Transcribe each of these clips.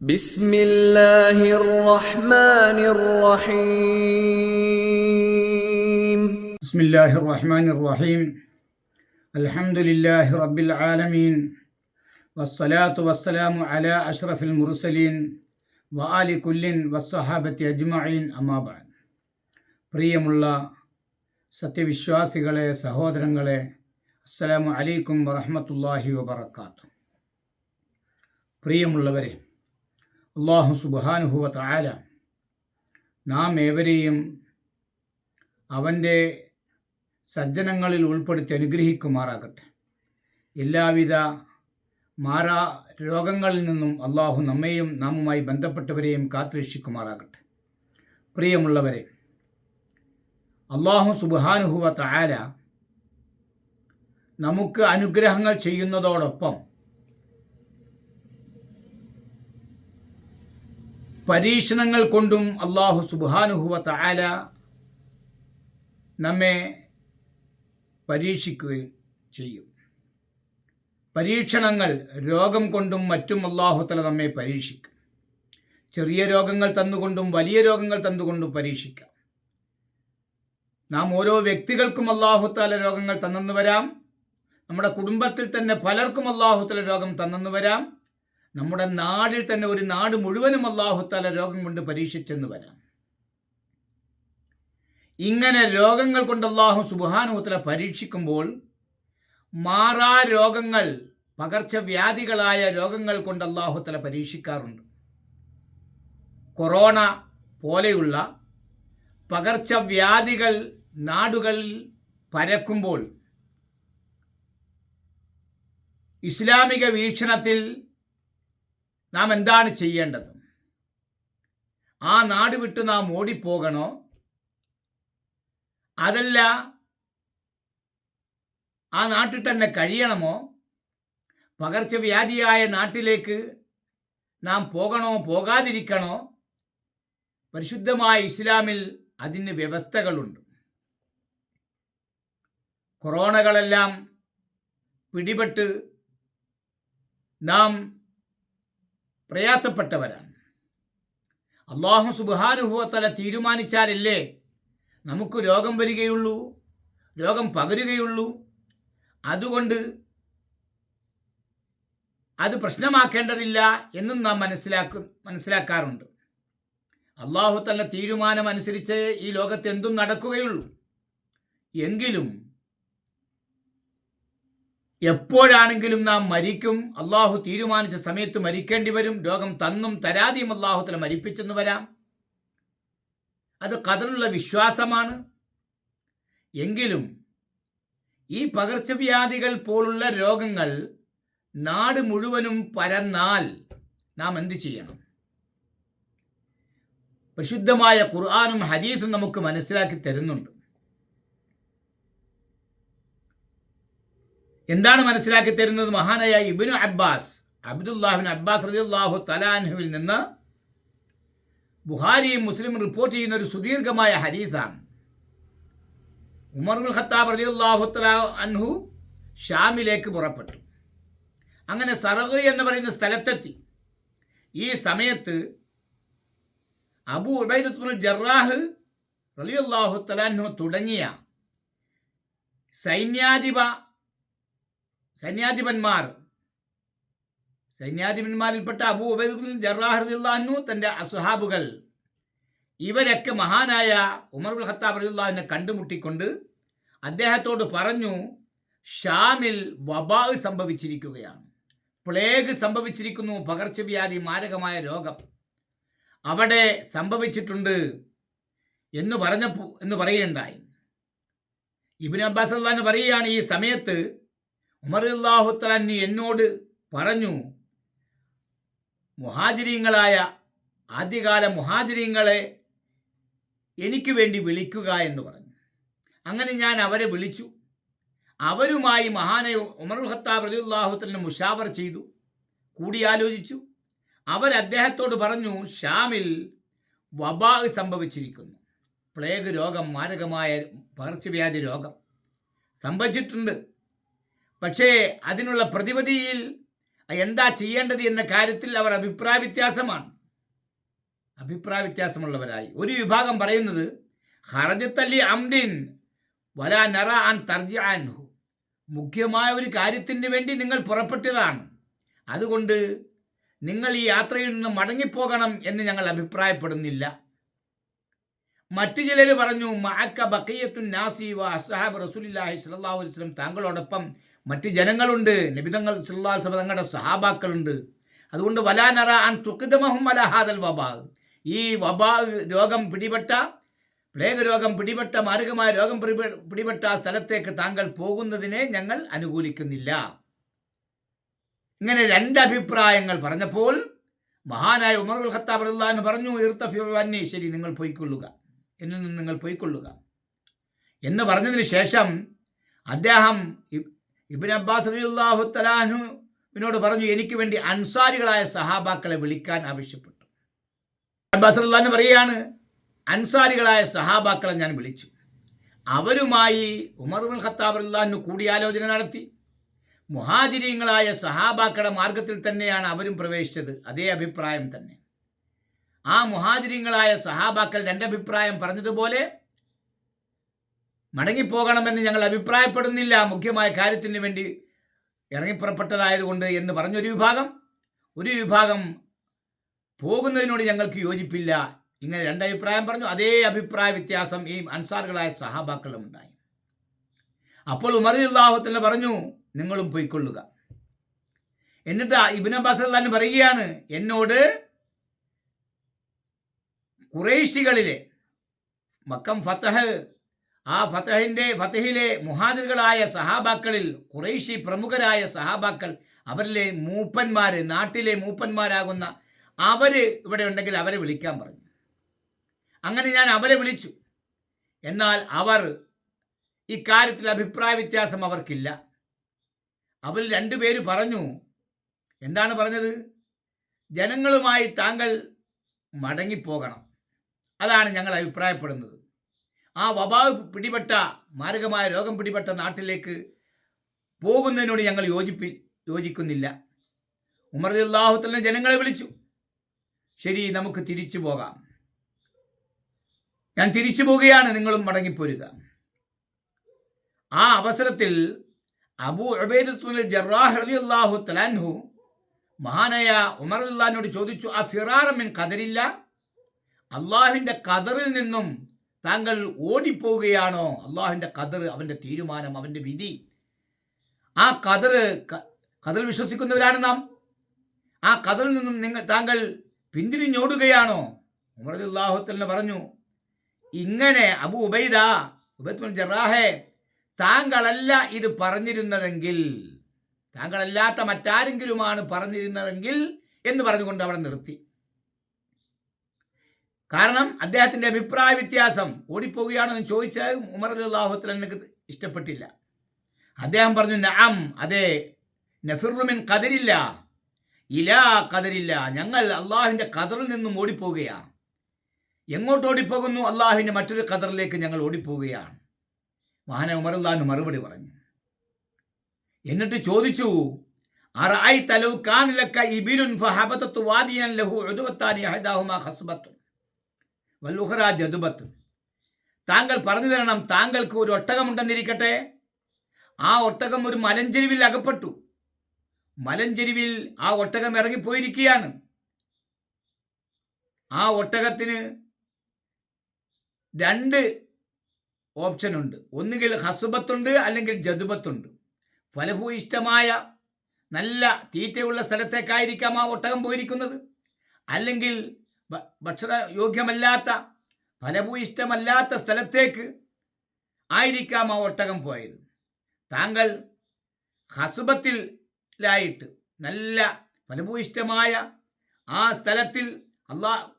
بسم الله الرحمن الرحيم بسم الله الرحمن الرحيم الحمد لله رب العالمين والصلاة والسلام على أشرف المرسلين وآل كل والصحابة أجمعين أما بعد പ്രിയമുള്ള സത്യവിശ്വാസികളെ സഹോദരങ്ങളെ അസ്സലാമു അലൈക്കും വറഹ്മത്തുള്ളാഹി വബറകാത്തു പ്രിയമുള്ളവരെ അള്ളാഹു സുബ്ഹാനഹു വ തആല നാം ഏവരെയും അവന്റെ സജ്ജനങ്ങളിൽ ഉൾപ്പെടുത്തി അനുഗ്രഹിക്കുമാറാകട്ടെ. എല്ലാവിധ മാറാ രോഗങ്ങളിൽ നിന്നും അള്ളാഹു നമ്മെയും നാമുമായി ബന്ധപ്പെട്ടവരെയും കാത്തുരക്ഷിക്കുമാറാകട്ടെ. പ്രിയമുള്ളവരെ അള്ളാഹു സുബാനുഹുവ തായാല നമുക്ക് അനുഗ്രഹങ്ങൾ ചെയ്യുന്നതോടൊപ്പം പരീക്ഷണങ്ങൾ കൊണ്ടും അള്ളാഹു സുബാനുഹുവ ആല നമ്മെ പരീക്ഷിക്കുകയും ചെയ്യും. പരീക്ഷണങ്ങൾ രോഗം കൊണ്ടും മറ്റും അള്ളാഹുത്തല നമ്മെ പരീക്ഷിക്കും. ചെറിയ രോഗങ്ങൾ തന്നുകൊണ്ടും വലിയ രോഗങ്ങൾ തന്നുകൊണ്ടും പരീക്ഷിക്കാം. നാം ഓരോ വ്യക്തികൾക്കും അള്ളാഹുത്താല രോഗങ്ങൾ തന്നെന്ന് വരാം. നമ്മുടെ കുടുംബത്തിൽ തന്നെ പലർക്കും അള്ളാഹുത്തല രോഗം തന്നെന്ന് വരാം. നമ്മുടെ നാടിൽ തന്നെ ഒരു നാട് മുഴുവനും അള്ളാഹുത്താല രോഗം കൊണ്ട് പരീക്ഷിച്ചെന്ന് വരാം. ഇങ്ങനെ രോഗങ്ങൾ കൊണ്ട് അള്ളാഹു സുബാനുഹത്തല പരീക്ഷിക്കുമ്പോൾ മാറാ രോഗങ്ങൾ പകർച്ചവ്യാധികളായ രോഗങ്ങൾ കൊണ്ട് അള്ളാഹുത്തല പരീക്ഷിക്കാറുണ്ട്. കൊറോണ പോലെയുള്ള പകർച്ചവ്യാധികൾ നാടുകളിൽ പരക്കുമ്പോൾ ഇസ്ലാമിക വീക്ഷണത്തിൽ നാം എന്താണ് ചെയ്യേണ്ടത്? ആ നാട് വിട്ട് നാം ഓടിപ്പോകണോ? അതല്ല ആ നാട്ടിൽ തന്നെ കഴിയണമോ? പകർച്ചവ്യാധിയായ നാട്ടിലേക്ക് നാം പോകണോ പോകാതിരിക്കണോ? പരിശുദ്ധമായ ഇസ്ലാമിൽ അതിന് വ്യവസ്ഥകളുണ്ട്. കൊറോണകളെല്ലാം പിടിപെട്ട് നാം പ്രയാസപ്പെട്ടവരാണ്. അള്ളാഹു സുബാനുഭവത്തല തീരുമാനിച്ചാലല്ലേ നമുക്ക് രോഗം വരികയുള്ളൂ രോഗം പകരുകയുള്ളൂ. അതുകൊണ്ട് അത് പ്രശ്നമാക്കേണ്ടതില്ല എന്നും നാം മനസ്സിലാക്കും മനസ്സിലാക്കാറുണ്ട്. അള്ളാഹു തന്ന തീരുമാനമനുസരിച്ച് ഈ ലോകത്ത് എന്തും നടക്കുകയുള്ളൂ. എങ്കിലും എപ്പോഴാണെങ്കിലും നാം മരിക്കും. അള്ളാഹു തീരുമാനിച്ച സമയത്ത് മരിക്കേണ്ടി വരും. രോഗം തന്നും തരാതിയും അള്ളാഹുത്തല മരിപ്പിച്ചെന്ന് വരാം. അത് കതറുള്ള വിശ്വാസമാണ്. എങ്കിലും ഈ പകർച്ചവ്യാധികൾ പോലുള്ള രോഗങ്ങൾ നാട് മുഴുവനും പരന്നാൽ നാം എന്തു ചെയ്യണം? പ്രസിദ്ധമായ ഖുർആാനും ഹദീസും നമുക്ക് മനസ്സിലാക്കി തരുന്നുണ്ട്. എന്താണ് മനസ്സിലാക്കി തരുന്നത്? മഹാനായ ഇബിനു അബ്ബാസ് അബ്ദുല്ലാഹിബിൻ അബ്ബാസ് റലിയുല്ലാഹു തലാൻഹുവിൽ നിന്ന് ബുഹാരിയും മുസ്ലിം റിപ്പോർട്ട് ചെയ്യുന്ന ഒരു സുദീർഘമായ ഹദീസാണ്. ഉമർബുൽ ഖത്താബ് റബി തലാ അൻഹു ഷാമിലേക്ക് പുറപ്പെട്ടു. അങ്ങനെ സറഹ് എന്ന് പറയുന്ന സ്ഥലത്തെത്തി. ഈ സമയത്ത് അബു ഉബൈദത്തുൽ ജറാഹ് റലിയുല്ലാഹു തലാൻഹു തുടങ്ങിയ സൈന്യാധിപ സൈന്യാധിപന്മാർ. സൈന്യാധിപന്മാരിൽപ്പെട്ട അബു ഉബൈദുൽ ജറാഹ് റലിയുള്ളാഹു തന്റെ അസുഹാബുകൾ. ഇവരൊക്കെ മഹാനായ ഉമർബുൽ ഖത്താബ് റലിയുള്ളാഹിനെ കണ്ടുമുട്ടിക്കൊണ്ട് അദ്ദേഹത്തോട് പറഞ്ഞു ഷാമിൽ വബാ സംഭവിച്ചിരിക്കുകയാണ്. പ്ലേഗ് സംഭവിച്ചിരിക്കുന്നു പകർച്ചവ്യാധി മാരകമായ രോഗം. അവിടെ സംഭവിച്ചിട്ടുണ്ട് എന്ന് പറഞ്ഞപ്പോ എന്ന് പറയുകയുണ്ടായി. ഇബിൻ അബ്ബാസ് അള്ളഹാൻ പറയുകയാണ് ഈ സമയത്ത് ഉമർ അള്ളാഹുത്തലാനി എന്നോട് പറഞ്ഞു മുഹാജിരിങ്ങളായ ആദ്യകാല മുഹാജിരിങ്ങളെ എനിക്ക് വേണ്ടി വിളിക്കുക എന്ന് പറഞ്ഞു. അങ്ങനെ ഞാൻ അവരെ വിളിച്ചു. അവരുമായി മഹാനെ ഉമർ ഖത്താബ് റലിയുല്ലാഹുത്തലിനെ മുഷാവർ ചെയ്തു. കൂടിയാലോചിച്ചു. അവർ അദ്ദേഹത്തോട് പറഞ്ഞു ഷാമിൽ വബാ സംഭവിച്ചിരിക്കുന്നു. പ്ലേഗ് രോഗം മാരകമായ പകർച്ചവ്യാധി രോഗം സംഭവിച്ചിട്ടുണ്ട്. പക്ഷേ അതിനുള്ള പ്രതിവിധിയിൽ എന്താ ചെയ്യേണ്ടത് എന്ന കാര്യത്തിൽ അവർ അഭിപ്രായ വ്യത്യാസമാണ്. അഭിപ്രായ വ്യത്യാസമുള്ളവരായി. ഒരു വിഭാഗം പറയുന്നത് ഹർജത്തലി അംദിൻ വല നറ ആൻ തർജി ആൻഹു മുഖ്യമായ ഒരു കാര്യത്തിന് വേണ്ടി നിങ്ങൾ പുറപ്പെട്ടതാണ്. അതുകൊണ്ട് നിങ്ങൾ ഈ യാത്രയിൽ നിന്ന് മടങ്ങിപ്പോകണം എന്ന് ഞങ്ങൾ അഭിപ്രായപ്പെടുന്നില്ല. മറ്റു ചിലർ പറഞ്ഞു മഅക്ക ബക്കയ്യത്തുൻ നാസി വ അസ്ഹാബ് റസൂലില്ലാഹി സ്വല്ലല്ലാഹു അലൈഹി വസല്ലം. താങ്കളോടൊപ്പം മറ്റ് ജനങ്ങളുണ്ട്. നബിതങ്ങൾ അലൈഹി വസല്ലം തങ്ങളുടെ സഹാബാക്കളുണ്ട്. അതുകൊണ്ട് വലാനറ അൻ തുക്കിതമഹും അലഹാദൽ വബാ. ഈ വബാ രോഗം പിടിപെട്ട പ്ലേഗ് രോഗം പിടിപെട്ട മാരകമായ രോഗം പിടിപെ- പിടിപെട്ട ആ സ്ഥലത്തേക്ക് താങ്കൾ പോകുന്നതിനെ ഞങ്ങൾ അനുകൂലിക്കുന്നില്ല. ഇങ്ങനെ രണ്ട് അഭിപ്രായങ്ങൾ പറഞ്ഞപ്പോൾ മഹാനായ ഉമർ ഉൽ ഖത്താബ് റളിയല്ലാഹു പറഞ്ഞു ഈർത്തഫിന്നെ ശരി നിങ്ങൾ പോയിക്കൊള്ളുക. എന്നിൽ നിന്ന് നിങ്ങൾ പോയിക്കൊള്ളുക. എന്ന് പറഞ്ഞതിന് ശേഷം അദ്ദേഹം ഇബ്- അബ്ബാസ് അബ്ബാസ് തലാഹു തലാഹുവിനോട് പറഞ്ഞു എനിക്ക് വേണ്ടി അൻസാരികളായ സഹാബാക്കളെ വിളിക്കാൻ ആവശ്യപ്പെട്ടു. അബ്ബാസ് റളിയല്ലാഹു പറയുകയാണ് അൻസാരികളായ സഹാബാക്കളെ ഞാൻ വിളിച്ചു. അവരുമായി ഉമർ ഉൽ ഖത്താബ് റളിയല്ലാഹു കൂടിയാലോചന നടത്തി. മുഹാജിരിയങ്ങളായ സഹാബാക്കളുടെ മാർഗത്തിൽ തന്നെയാണ് അവരും പ്രവേശിച്ചത്. അതേ അഭിപ്രായം തന്നെ. ആ മുഹാജിരിയങ്ങളായ സഹാബാക്കൾ രണ്ടഭിപ്രായം പറഞ്ഞതുപോലെ മടങ്ങിപ്പോകണമെന്ന് ഞങ്ങൾ അഭിപ്രായപ്പെടുന്നില്ല. മുഖ്യമായ കാര്യത്തിന് വേണ്ടി ഇറങ്ങിപ്പുറപ്പെട്ടതായതുകൊണ്ട് എന്ന് പറഞ്ഞൊരു വിഭാഗം. ഒരു വിഭാഗം പോകുന്നതിനോട് ഞങ്ങൾക്ക് യോജിപ്പില്ല. ഇങ്ങനെ രണ്ടഭിപ്രായം പറഞ്ഞു. അതേ അഭിപ്രായ വ്യത്യാസം ഈ അൻസാറുകളായ സഹാബാക്കളും ഉണ്ടായി. അപ്പോൾ ഉമർ അള്ളാഹുത്തല്ല പറഞ്ഞു നിങ്ങളും പോയിക്കൊള്ളുക. എന്നിട്ട് ഇബിൻ അബ്ബാസ് തന്നെ പറയുകയാണ് എന്നോട് കുറേശികളിലെ മക്കം ഫത്തഹ് ആ ഫത്തഹിന്റെ ഫത്തഹിലെ മുഹാദിറുകളായ സഹാബാക്കളിൽ കുറേശി പ്രമുഖരായ സഹാബാക്കൾ അവരിലെ മൂപ്പന്മാർ നാട്ടിലെ മൂപ്പന്മാരാകുന്ന അവർ ഇവിടെ ഉണ്ടെങ്കിൽ അവരെ വിളിക്കാൻ പറഞ്ഞു. അങ്ങനെ ഞാൻ അവരെ വിളിച്ചു. എന്നാൽ അവർ ഇക്കാര്യത്തിൽ അഭിപ്രായ വ്യത്യാസം അവർക്കില്ല. അവർ രണ്ടുപേര് പറഞ്ഞു എന്താണ് പറഞ്ഞത്? ജനങ്ങളുമായി താങ്കൾ മടങ്ങിപ്പോകണം. അതാണ് ഞങ്ങൾ അഭിപ്രായപ്പെടുന്നത്. ആ വബാവ് പിടിപെട്ട മാരകമായ രോഗം പിടിപെട്ട നാട്ടിലേക്ക് പോകുന്നതിനോട് ഞങ്ങൾ യോജിപ്പി യോജിക്കുന്നില്ല. ഉമർ അള്ളാഹുത്തലിനെ ജനങ്ങളെ വിളിച്ചു. ശരി നമുക്ക് തിരിച്ചു പോകാം. ഞാൻ തിരിച്ചു പോവുകയാണ് നിങ്ങളും മടങ്ങിപ്പോരുക. ആ അവസരത്തിൽ അബു ഉബൈദത്തുൽ ജറാഹ് തലാൻഹു മഹാനായ ഉമർ അള്ളഹാനോട് ചോദിച്ചു ആ ഫിറാറമിൻ കതറില്ല അള്ളാഹുവിന്റെ കതറിൽ നിന്നും താങ്കൾ ഓടിപ്പോവുകയാണോ? അള്ളാഹുവിന്റെ കതിർ അവന്റെ തീരുമാനം അവന്റെ വിധി. ആ കതിർ കതിൽ വിശ്വസിക്കുന്നവരാണ് നാം. ആ കതിൽ നിന്നും നിങ്ങൾ താങ്കൾ പിന്തിരിഞ്ഞോടുകയാണോ? ഉമർ അള്ളാഹുത്തലിനെ പറഞ്ഞു ഇങ്ങനെ അബു ഉബൈദ ഉബൈത്തുൽ ജറാഹെ താങ്കളല്ല ഇത് പറഞ്ഞിരുന്നതെങ്കിൽ താങ്കളല്ലാത്ത മറ്റാരെങ്കിലുമാണ് പറഞ്ഞിരുന്നതെങ്കിൽ എന്ന് പറഞ്ഞുകൊണ്ട് അവിടെ നിർത്തി. കാരണം അദ്ദേഹത്തിന്റെ അഭിപ്രായ വ്യത്യാസം ഓടിപ്പോവുകയാണോ എന്ന് ചോദിച്ചാൽ ഉമർ അള്ളാഹുത്തിൽ എനിക്ക് ഇഷ്ടപ്പെട്ടില്ല. അദ്ദേഹം പറഞ്ഞു നഅം അതെ നഫിറുമിൻ കതിരില്ല ഇലാ കതിരില്ല ഞങ്ങൾ അള്ളാഹുവിന്റെ കതറിൽ നിന്നും ഓടിപ്പോവുകയാണ് എങ്ങോട്ട് ഓടിപ്പോകുന്നു? അള്ളാഹുവിന്റെ മറ്റൊരു കതറിലേക്ക് ഞങ്ങൾ ഓടിപ്പോവുകയാണ് മഹാന ഉമറുല്ലാന്ന് മറുപടി പറഞ്ഞു. എന്നിട്ട് ചോദിച്ചു അറായി തലവ് കാനിലക്ക ഇബിലുൻ ഫഹബത്തു വാദിയൻ ലഹു ഉദുവത്താനി അഹദാഹുമാ ഖസ്ബത്തുൻ? വല്ലുഹറ ജദുബത്ത് താങ്കൾ പറഞ്ഞു തരണം താങ്കൾക്ക് ഒരു ഒട്ടകമുണ്ടെന്നിരിക്കട്ടെ ആ ഒട്ടകം ഒരു മലഞ്ചെരിവിൽ അകപ്പെട്ടു. മലഞ്ചെരിവിൽ ആ ഒട്ടകം ഇറങ്ങിപ്പോയിരിക്കുകയാണ്. ആ ഒട്ടകത്തിന് രണ്ട് ഓപ്ഷൻ ഉണ്ട്. ഒന്നുകിൽ ഹസുബത്തുണ്ട് അല്ലെങ്കിൽ ജതുബത്തുണ്ട് ഫലഭൂയിഷ്ടമായ നല്ല തീറ്റയുള്ള സ്ഥലത്തേക്കായിരിക്കാം ആ ഒട്ടകം പോയിരിക്കുന്നത്. അല്ലെങ്കിൽ ഭക്ഷണ യോഗ്യമല്ലാത്ത ഫലഭൂയിഷ്ടമല്ലാത്ത സ്ഥലത്തേക്ക് ആയിരിക്കാം ആ ഒട്ടകം പോയത്. താങ്കൾ ഹസുബത്തിലായിട്ട് നല്ല ഫലഭൂയിഷ്ടമായ ആ സ്ഥലത്തിൽ അള്ളാ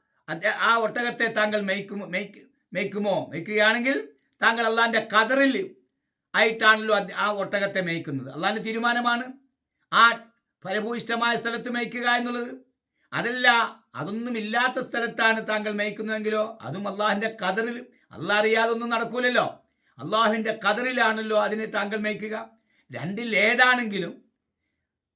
ആ ഒട്ടകത്തെ താങ്കൾ മേയ്ക്കുമോ മേയ്ക്ക് മേയ്ക്കുമോ? മേയ്ക്കുകയാണെങ്കിൽ താങ്കൾ അള്ളാഹിന്റെ കതറിൽ ആയിട്ടാണല്ലോ ആ ഒട്ടകത്തെ മേയ്ക്കുന്നത്. അള്ളാഹിന്റെ തീരുമാനമാണ് ആ ഫലഭൂയിഷ്ടമായ സ്ഥലത്ത് മേയ്ക്കുക എന്നുള്ളത്. അതല്ല അതൊന്നും ഇല്ലാത്ത സ്ഥലത്താണ് താങ്കൾ മേയ്ക്കുന്നതെങ്കിലോ? അതും അള്ളാഹിന്റെ കതറിൽ അള്ളാഹ് അറിയാതെ ഒന്നും നടക്കൂലല്ലോ. അള്ളാഹുവിന്റെ കതറിലാണല്ലോ അതിനെ താങ്കൾ മേയ്ക്കുക. രണ്ടിൽ ഏതാണെങ്കിലും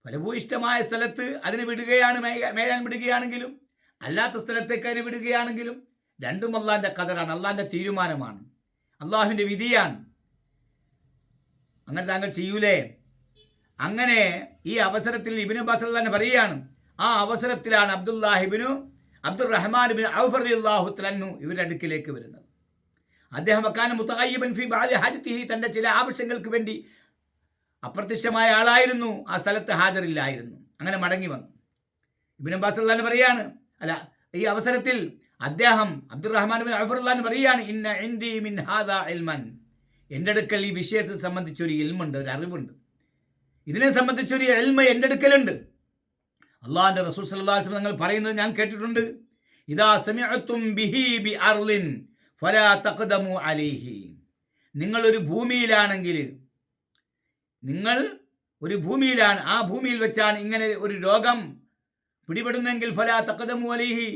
ഫലഭൂയിഷ്ടമായ സ്ഥലത്ത് അതിനെ വിടുകയാണ് മേയാൻ വിടുകയാണെങ്കിലും അല്ലാത്ത സ്ഥലത്തേക്ക് അതിനെ വിടുകയാണെങ്കിലും രണ്ടും അള്ളാഹിന്റെ കതറാണ് അള്ളാഹിന്റെ തീരുമാനമാണ്. അള്ളാഹുവിന്റെ വിധിയാണ്. അങ്ങനെ താങ്കൾ ചെയ്യൂലേ? അങ്ങനെ ഈ അവസരത്തിൽ ഇബിന് ബസൽ തന്നെ പറയുകയാണ് ആ അവസരത്തിലാണ് അബ്ദുല്ലാഹിബിനു അബ്ദുൾ റഹ്മാൻ ബിൻ ഔഫർ തലന്നു ഇവരുടെ അടുക്കിലേക്ക് വരുന്നത്. അദ്ദേഹം വക്കാൻ മുത്തയ്യബൻ ഫി ബാദി ഹാജത്തിഹി തന്റെ ചില ആവശ്യങ്ങൾക്ക് വേണ്ടി അപ്രത്യക്ഷമായ ആളായിരുന്നു. ആ സ്ഥലത്ത് ഹാജറില്ലായിരുന്നു. അങ്ങനെ മടങ്ങി വന്നു. ഇബിൻ അബ്ബാസ് പറയാണ് അല്ല ഈ അവസരത്തിൽ അദ്ദേഹം അബ്ദുറഹ്മാൻ ബിൻ അഫറുല്ലാൻ പറയാണ് ഇന്ന ഇന്ദി മിൻ ഇൽമൻ. എന്റെ അടുക്കൽ ഈ വിഷയത്തെ സംബന്ധിച്ചൊരു ഇൽമുണ്ട് ഒരു അറിവുണ്ട്. ഇതിനെ സംബന്ധിച്ചൊരു എൽമ എന്റെ അടുക്കലുണ്ട്. അള്ളാഹിന്റെ റസൂൽ അലൈഹി വസല്ലം നിങ്ങൾ പറയുന്നത് ഞാൻ കേട്ടിട്ടുണ്ട്. ഇതാ സമിഅത്തും ബിഹി ബി അർലിൻ ഫലാ തഖദമു അലൈഹി. ഭൂമിയിലാണെങ്കിൽ നിങ്ങൾ ഒരു ഭൂമിയിലാണ് ആ ഭൂമിയിൽ വെച്ചാണ് ഇങ്ങനെ ഒരു രോഗം പിടിപെടുന്നെങ്കിൽ ഫലാ തക്കതമു അലൈഹി.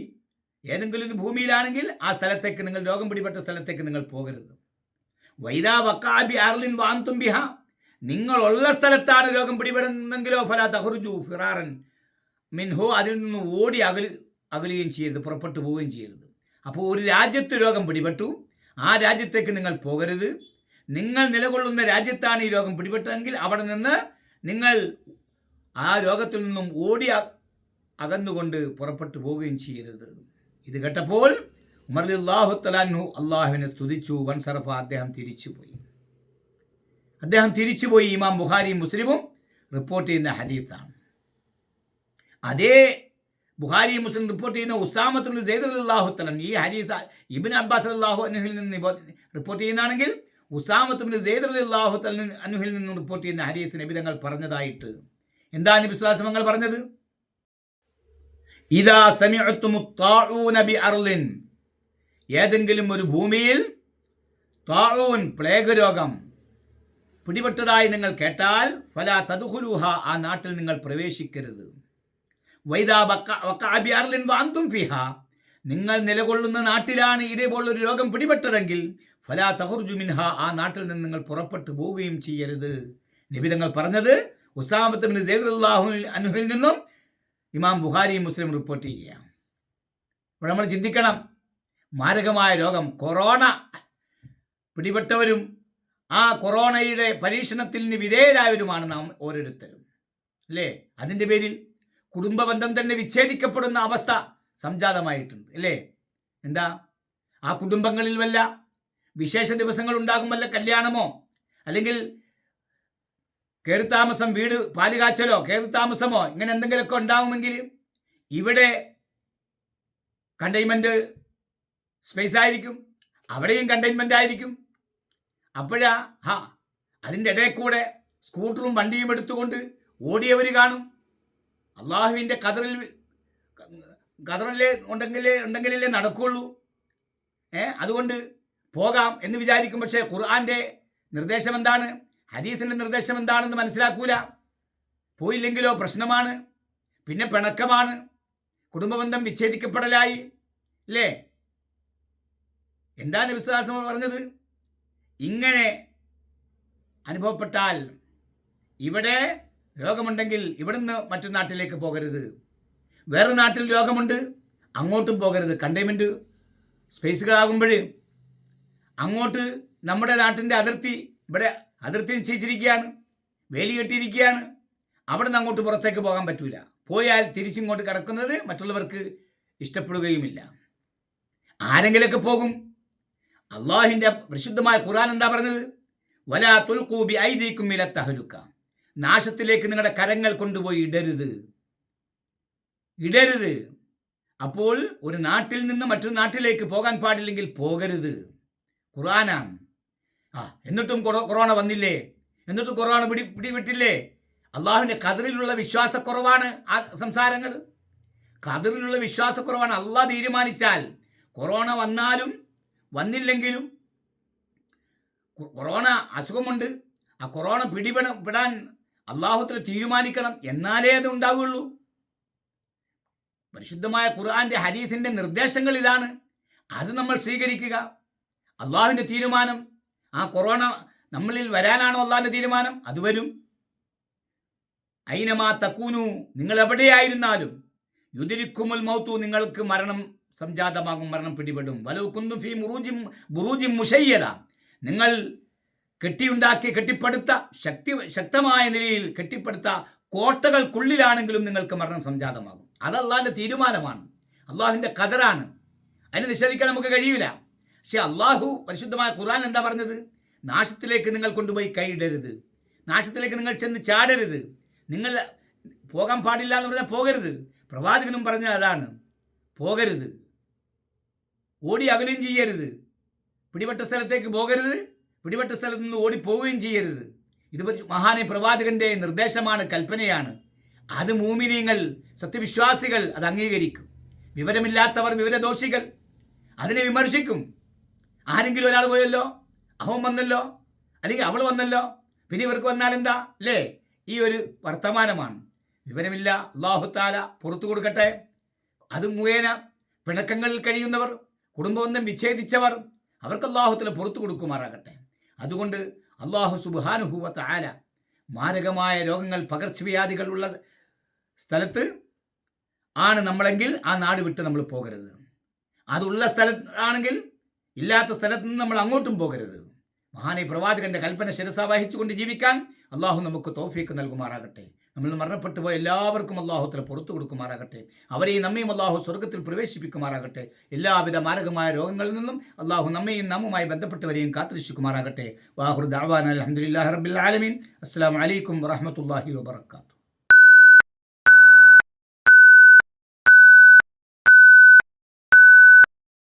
ഏതെങ്കിലും ഒരു ഭൂമിയിലാണെങ്കിൽ ആ സ്ഥലത്തേക്ക് നിങ്ങൾ രോഗം പിടിപെട്ട സ്ഥലത്തേക്ക് നിങ്ങൾ പോകരുത്. വൈദാ വക്കാബി അർലിൻ വാന്തും ബിഹ. നിങ്ങളുള്ള സ്ഥലത്താണ് രോഗം പിടിപെടുന്നെങ്കിലോ ഫലാ തഹുർജു ഫിറാറൻ. മിൻഹോ അതിൽ നിന്ന് ഓടി അകൽ അകലുകയും ചെയ്യരുത് പുറപ്പെട്ടു പോവുകയും ചെയ്യരുത്. അപ്പോൾ ഒരു രാജ്യത്ത് രോഗം പിടിപെട്ടു. ആ രാജ്യത്തേക്ക് നിങ്ങൾ പോകരുത്. നിങ്ങൾ നിലകൊള്ളുന്ന രാജ്യത്താണ് ഈ രോഗം പിടിപെട്ടതെങ്കിൽ അവിടെ നിന്ന് നിങ്ങൾ ആ രോഗത്തിൽ നിന്നും ഓടി അകന്നുകൊണ്ട് പുറപ്പെട്ടു പോവുകയും ചെയ്യരുത്. ഇത് കേട്ടപ്പോൾ ഉമർ അള്ളാഹു തലാൻഹു അള്ളാഹുവിനെ സ്തുതിച്ചു. വൻസറഫ അദ്ദേഹം തിരിച്ചുപോയി. അദ്ദേഹം തിരിച്ചുപോയി ഇമാം ബുഹാരിയും മുസ്ലിമും റിപ്പോർട്ട് ചെയ്യുന്ന ഹദീസാണ്. അതേ ബുഹാരി മുസ്ലിം റിപ്പോർട്ട് ചെയ്യുന്ന ഉസാമത്തുൽ സെയ്ദ് അള്ളാഹു തലം ഈ ഹദീസ് ഇബിൻ അബ്ബാസ് അള്ളാഹു അനുഹിൽ നിന്ന് റിപ്പോർട്ട് ചെയ്യുന്നതാണെങ്കിൽ ഉസാമത്തുൽ സെയ്ദ് അള്ളാഹു തലൻ അനുഹിൽ നിന്ന് റിപ്പോർട്ട് ചെയ്യുന്ന ഹരീസ് നബിതങ്ങൾ പറഞ്ഞതായിട്ട്. എന്താണ് വിശ്വാസമങ്ങൾ പറഞ്ഞത്? ഇതാ സമിഅത്തുമുത്താഊന ബി അർലിൻ ഏതെങ്കിലും ഒരു ഭൂമിയിൽ താഴൂൻ പ്ലേഗ് രോഗം പിടിപെട്ടതായി നിങ്ങൾ കേട്ടാൽ ഫല തതുഹുലുഹ ആ നാട്ടിൽ നിങ്ങൾ പ്രവേശിക്കരുത്. അർലിൻ ഫിഹ. നിങ്ങൾ നിലകൊള്ളുന്ന നാട്ടിലാണ് ഇതേപോലൊരു രോഗം പിടിപെട്ടതെങ്കിൽ ഫലാ തഹുർജു മിൻഹ ആ നാട്ടിൽ നിന്ന് നിങ്ങൾ പുറപ്പെട്ടു പോവുകയും ചെയ്യരുത്. നിബിതങ്ങൾ പറഞ്ഞത് ഉസാമത്ത് സെയ്ദുല്ലാഹു അനുഹിൽ നിന്നും ഇമാം ബുഖാരി മുസ്ലിം റിപ്പോർട്ട് ചെയ്യാം ഇവിടെ നമ്മൾ ചിന്തിക്കണം. മാരകമായ രോഗം കൊറോണ പിടിപെട്ടവരും ആ കൊറോണയുടെ പരീക്ഷണത്തിന് വിധേയരായവരുമാണ് നാം ഓരോരുത്തരും. അല്ലേ? അതിന്റെ പേരിൽ കുടുംബബന്ധം തന്നെ വിച്ഛേദിക്കപ്പെടുന്ന അവസ്ഥ സംജാതമായിട്ടുണ്ട് അല്ലേ? എന്താ? ആ കുടുംബങ്ങളിൽ വല്ല വിശേഷ ദിവസങ്ങൾ ഉണ്ടാകുമല്ല കല്യാണമോ? അല്ലെങ്കിൽ കയറിത്താമസം വീട് പാലുകാച്ചലോ കയറിത്താമസമോ ഇങ്ങനെ എന്തെങ്കിലുമൊക്കെ ഉണ്ടാകുമെങ്കിൽ ഇവിടെ കണ്ടെയ്ൻമെന്റ് സ്പേസ് ആയിരിക്കും അവിടെയും കണ്ടെയ്ൻമെന്റ് ആയിരിക്കും. അപ്പോഴാ ഹാ അതിന്റെ ഇടയിൽ കൂടെ സ്കൂട്ടറും വണ്ടിയും എടുത്തുകൊണ്ട് ഓടിയവർ കാണും. അള്ളാഹുവിന്റെ കതറിൽ കതറിലെ ഉണ്ടെങ്കിലേ ഉണ്ടെങ്കിലല്ലേ നടക്കുള്ളൂ. ഏ? അതുകൊണ്ട് പോകാം എന്ന് വിചാരിക്കും പക്ഷേ ഖുർആന്റെ നിർദ്ദേശം എന്താണ്? ഹദീസിന്റെ നിർദ്ദേശം എന്താണെന്ന് മനസ്സിലാക്കൂല. പോയില്ലെങ്കിലോ പ്രശ്നമാണ്. പിന്നെ പിണക്കമാണ്. കുടുംബബന്ധം വിച്ഛേദിക്കപ്പെടലായി. അല്ലേ എന്താണ് വിശ്വാസം പറഞ്ഞത്? ഇങ്ങനെ അനുഭവപ്പെട്ടാൽ ഇവിടെ രോഗമുണ്ടെങ്കിൽ ഇവിടുന്ന് മറ്റു നാട്ടിലേക്ക് പോകരുത്. വേറെ നാട്ടിൽ രോഗമുണ്ട് അങ്ങോട്ടും പോകരുത്. കണ്ടെയ്ൻമെന്റ് സ്പേസുകളാകുമ്പോൾ അങ്ങോട്ട് നമ്മുടെ നാട്ടിന്റെ അതിർത്തി ഇവിടെ അതിർത്തി നിശ്ചയിച്ചിരിക്കുകയാണ് വേലി കെട്ടിയിരിക്കുകയാണ്. അവിടെ നിന്ന് അങ്ങോട്ട് പുറത്തേക്ക് പോകാൻ പറ്റൂല. പോയാൽ തിരിച്ചിങ്ങോട്ട് കിടക്കുന്നത് മറ്റുള്ളവർക്ക് ഇഷ്ടപ്പെടുകയുമില്ല. ആരെങ്കിലൊക്കെ പോകും? അള്ളാഹിന്റെ പരിശുദ്ധമായ ഖുറാൻ എന്താ പറഞ്ഞത്? വലാ തുൽക്കൂബി ഐദീക്കും ഇല തഹലുക്ക നാശത്തിലേക്ക് നിങ്ങളുടെ കരങ്ങൾ കൊണ്ടുപോയി ഇടരുത്. ഇടരുത്. അപ്പോൾ ഒരു നാട്ടിൽ നിന്ന് മറ്റൊരു നാട്ടിലേക്ക് പോകാൻ പാടില്ലെങ്കിൽ പോകരുത്. ഖുറാനാണ് ആ എന്നിട്ടും കൊറോണ വന്നില്ലേ? എന്നിട്ടും കൊറോണ പിടി പിടിവിട്ടില്ലേ അള്ളാഹുവിന്റെ കതിറിലുള്ള വിശ്വാസക്കുറവാണ് ആ സംസാരങ്ങൾ. കതിറിലുള്ള വിശ്വാസക്കുറവാണ് അള്ളാഹ് തീരുമാനിച്ചാൽ കൊറോണ വന്നാലും വന്നില്ലെങ്കിലും കൊറോണ അസുഖമുണ്ട്. ആ കൊറോണ പിടിപെട അള്ളാഹുത്തിൽ തീരുമാനിക്കണം എന്നാലേ അത് ഉണ്ടാവുകയുള്ളൂ. പരിശുദ്ധമായ ഖുർആന്റെ ഹദീസിന്റെ നിർദ്ദേശങ്ങൾ ഇതാണ്. അത് നമ്മൾ സ്വീകരിക്കുക. അള്ളാഹുവിന്റെ തീരുമാനം. ആ കൊറോണ നമ്മളിൽ വരാനാണോ അള്ളാഹിന്റെ തീരുമാനം? അത് വരും. ഐനമാ തക്കൂനു? നിങ്ങൾ എവിടെയായിരുന്നാലും. യുദിരിക്കുമുൽ മൗത്തു നിങ്ങൾക്ക് മരണം സംജാതമാകും മരണം പിടിപെടും. വലവ് കുന്തും ഫീ മുറൂജിം ബുറൂജിം മുഷയ്യത നിങ്ങൾ കെട്ടിയുണ്ടാക്കി കെട്ടിപ്പടുത്ത ശക്തി ശക്തമായ നിലയിൽ കെട്ടിപ്പടുത്ത കോട്ടകൾക്കുള്ളിലാണെങ്കിലും നിങ്ങൾക്ക് മരണം സംജാതമാകും. അത് അള്ളാഹിന്റെ തീരുമാനമാണ്. അള്ളാഹുവിന്റെ കതറാണ് അതിനെ നിഷേധിക്കാൻ നമുക്ക് കഴിയില്ല പക്ഷെ അള്ളാഹു പരിശുദ്ധമായ ഖുർആൻ എന്താ പറഞ്ഞത്? നാശത്തിലേക്ക് നിങ്ങൾ കൊണ്ടുപോയി കൈയിടരുത്. നാശത്തിലേക്ക് നിങ്ങൾ ചെന്ന് ചാടരുത്. നിങ്ങൾ പോകാൻ പാടില്ല എന്ന് പറഞ്ഞാൽ പോകരുത്. പ്രവാചകനും പറഞ്ഞ അതാണ്. പോകരുത്. ഓടി അകലും ചെയ്യരുത്. പിടിപെട്ട സ്ഥലത്തേക്ക് പോകരുത്. പിടിപെട്ട സ്ഥലത്ത് നിന്ന് ഓടിപ്പോവുകയും ചെയ്യരുത്. ഇത് മഹാനെ പ്രവാചകന്റെ നിർദ്ദേശമാണ് കൽപ്പനയാണ്. അത് മൂമിനീങ്ങൾ സത്യവിശ്വാസികൾ അത് അംഗീകരിക്കും. വിവരമില്ലാത്തവർ വിവരദോഷികൾ അതിനെ വിമർശിക്കും. ആരെങ്കിലും ഒരാൾ പോയല്ലോ? അവൻ വന്നല്ലോ? അല്ലെങ്കിൽ അവൾ വന്നല്ലോ? പിന്നെ ഇവർക്ക് വന്നാൽ എന്താ? അല്ലേ ഈ ഒരു വർത്തമാനമാണ്. വിവരമില്ല അള്ളാഹുത്താല പുറത്തു കൊടുക്കട്ടെ. അത് മുഖേന പിണക്കങ്ങളിൽ കഴിയുന്നവർ കുടുംബബന്ധം വിച്ഛേദിച്ചവർ അവർക്ക് അള്ളാഹുത്തല പുറത്തു കൊടുക്കുമാറാകട്ടെ. അതുകൊണ്ട് അള്ളാഹു സുബാനുഭൂവത്ത് ആല മാരകമായ രോഗങ്ങൾ പകർച്ചവ്യാധികളുള്ള സ്ഥലത്ത് ആണ് നമ്മളെങ്കിൽ ആ നാട് വിട്ട് നമ്മൾ പോകരുത്. അതുള്ള സ്ഥലത്താണെങ്കിൽ ഇല്ലാത്ത സ്ഥലത്ത് നിന്ന് നമ്മൾ അങ്ങോട്ടും പോകരുത്. മഹാനെ പ്രവാചകന്റെ കൽപ്പന ശിരസ വഹിച്ചുകൊണ്ട് ജീവിക്കാൻ അള്ളാഹു നമുക്ക് തോഫീക്ക് നൽകുമാറാകട്ടെ. നമ്മൾ മരണപ്പെട്ടു പോയ എല്ലാവർക്കും അള്ളാഹുത്തിന് പുറത്തു കൊടുക്കുമാറാകട്ടെ. അവരെയും നമ്മയും അള്ളാഹു സ്വർഗത്തിൽ പ്രവേശിപ്പിക്കുമാറാകട്ടെ. എല്ലാവിധ മാരകമായ രോഗങ്ങളിൽ നിന്നും അള്ളാഹു നമ്മയും നമ്മുമായി ബന്ധപ്പെട്ടവരെയും കാത്തിരിക്കുമാറാകട്ടെ വാഹുർ ദാവാൻ അലഹമുല്ലാ റബിൻ അസ്സാം വലൈക്കും വറഹമത്തല്ലാഹി വാബർക്കാത്തു